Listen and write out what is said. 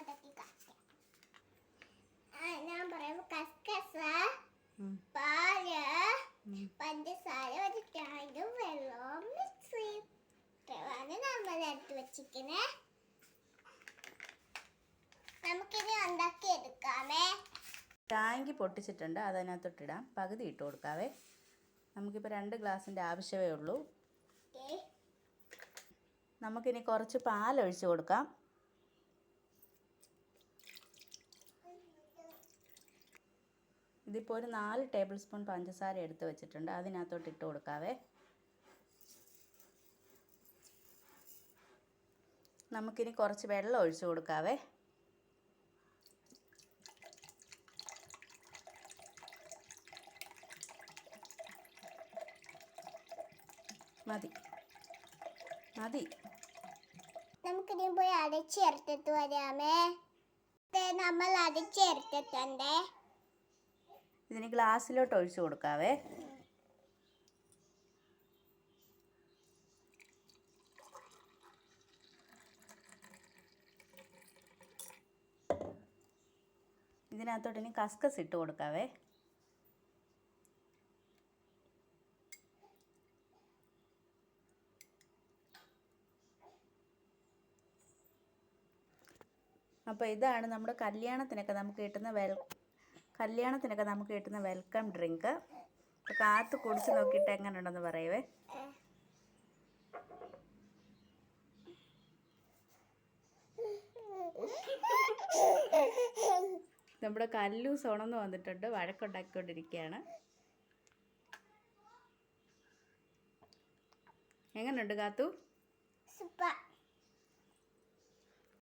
പതക്കി കാണിക്കാം ഞാൻ പറയുമ്പോൾ കസ്കസ പാൽ പഞ്ചസാര ഒരു ചായയും വെള്ളവും മിക്സ്. ചെയ്യും ഇത്രയാണ് നമ്മൾ എടുത്ത് വെച്ചിരിക്കുന്നത് നമുക്കിത് ഉണ്ടാക്കി എടുക്കാമേ ടാങ്ക് പൊട്ടിച്ചിട്ടുണ്ട്. അതിനകത്തോട്ടിടാം പകുതി ഇട്ട് കൊടുക്കാവേ. നമുക്കിപ്പോൾ രണ്ട് ഗ്ലാസിന്റെ ആവശ്യമേ ഉള്ളൂ. നമുക്കിനി കുറച്ച് പാലൊഴിച്ച് കൊടുക്കാം. ഇതിപ്പോൾ ഒരു നാല് ടേബിൾ സ്പൂൺ പഞ്ചസാര എടുത്ത് വെച്ചിട്ടുണ്ട്. അതിനകത്തോട്ട് ഇട്ട് കൊടുക്കാവേ. നമുക്കിനി കുറച്ച് വെള്ളം ഒഴിച്ചു കൊടുക്കാവേ. മതി. മതി. നമുക്കിനി പോയി അടച്ചെടുത്തിട്ട് വരാമേ. നമ്മൾ അടച്ചെടുത്തിട്ടുണ്ട് ഇതിന് ഗ്ലാസ്സിലോട്ട് ഒഴിച്ച് കൊടുക്കാവേ. ഇതിനകത്തോട്ട് ഇനി കസ്കസ് ഇട്ട് കൊടുക്കാവേ. അപ്പോൾ ഇതാണ് നമ്മുടെ കല്യാണത്തിനൊക്കെ നമുക്ക് കിട്ടുന്ന വെൽ കല്യാണത്തിനൊക്കെ നമുക്ക് കിട്ടുന്ന വെൽക്കം ഡ്രിങ്ക് കാത്തു കുടിച്ച് നോക്കിയിട്ട് എങ്ങനെ ഉണ്ടെന്ന് പറയുവേ. നമ്മുടെ കല്ലു സോണെന്ന് വന്നിട്ടുണ്ട്. വഴക്കുണ്ടാക്കിക്കൊണ്ടിരിക്കുകയാണ്. എങ്ങനെയുണ്ട് കാത്തു? സൂപ്പർ.